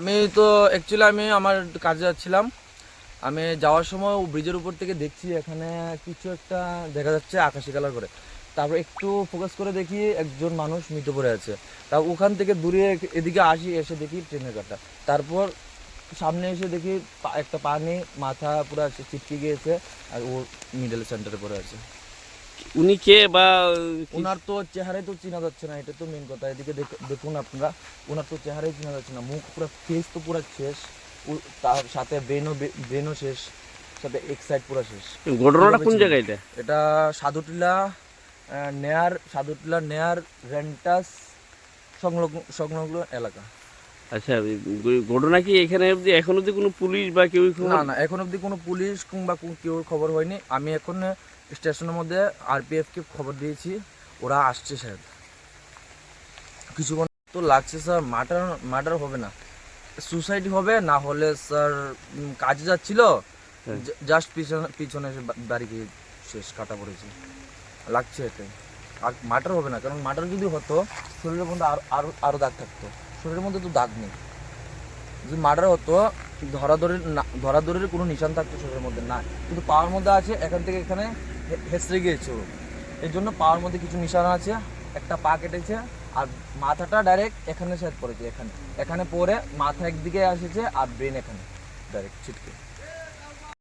আমি তো অ্যাকচুয়ালি আমি আমার কাজে যাচ্ছিলাম। আমি যাওয়ার সময় ব্রিজের উপর থেকে দেখছি এখানে কিছু একটা দেখা যাচ্ছে আকাশি কালার করে। তারপর একটু ফোকাস করে দেখি একজন মানুষ মৃত পড়ে আছে। তা ওখান থেকে দূরে এদিকে আসি, এসে দেখি ট্রেনের কাটা তারপর সামনে এসে দেখি একটা পানি, মাথা পুরো চিটকে গিয়েছে আর ও মিডল সেন্টারে পড়ে আছে। উনি কে বা ওনার তো চেহারাই তো চেনা যাচ্ছে না এটা তো মেন কথা। এদিকে দেখুন আপনারা ওনার তো চেহারাই চেনা যাচ্ছে না। মুখ পুরো ফেস তো পুরো শেষ তার সাথে ব্রেনও ব্রেনও শেষ সাথে এক সাইড পুরো শেষ। ঘটনাটা কোন জায়গায় এটা? এটা সাধুটিলা নেয়ার সাধুটিলা নেয়ার রেন্টাস সংলগ্ন সংলগ্ন এলাকা। আচ্ছা ঘটনা কি এখানে অবধি এখন অবধি কোনো পুলিশ বা কেউ না না এখন অবধি কোনো পুলিশ কিংবা কেউ খবর হয়নি। আমি এখন স্টেশনের মধ্যে আরপিএফ কে খবর দিয়েছি। ওরা আসছে স্যার। কিছুক্ষণ তো লাগছে স্যার। মার্ডার মার্ডার হবে না। সুসাইড হবে না হলে স্যার কাজে যাচ্ছিল। হ্যাঁ। জাস্ট পিছনে পিছনে বাড়ি গিয়ে শেষ কাটা পড়েছে। লাগছে এটাই আর মার্ডার হবে না কারণ মার্ডার যদি হতো শরীরের মধ্যে আরও আরও আরও দাগ থাকতো। শরীরের মধ্যে তো দাগ নেই। যদি মার্ডার হতো ধরাধরির না- ধরাধরির কোনো নিশান থাকতো শরীরের মধ্যে, না। কিন্তু পাওয়ার মধ্যে আছে, এখান থেকে এখানে হেসরে গিয়েছে ও। এর জন্য পাওয়ার মধ্যে কিছু নিশান আছে, একটা পা কেটেছে, আর মাথাটা ডাইরেক্ট এখানে সেট পড়েছে এখানে। এখানে পরে মাথা একদিকে এসেছে আর ব্রেন এখানে ডাইরেক্ট ছিটকে।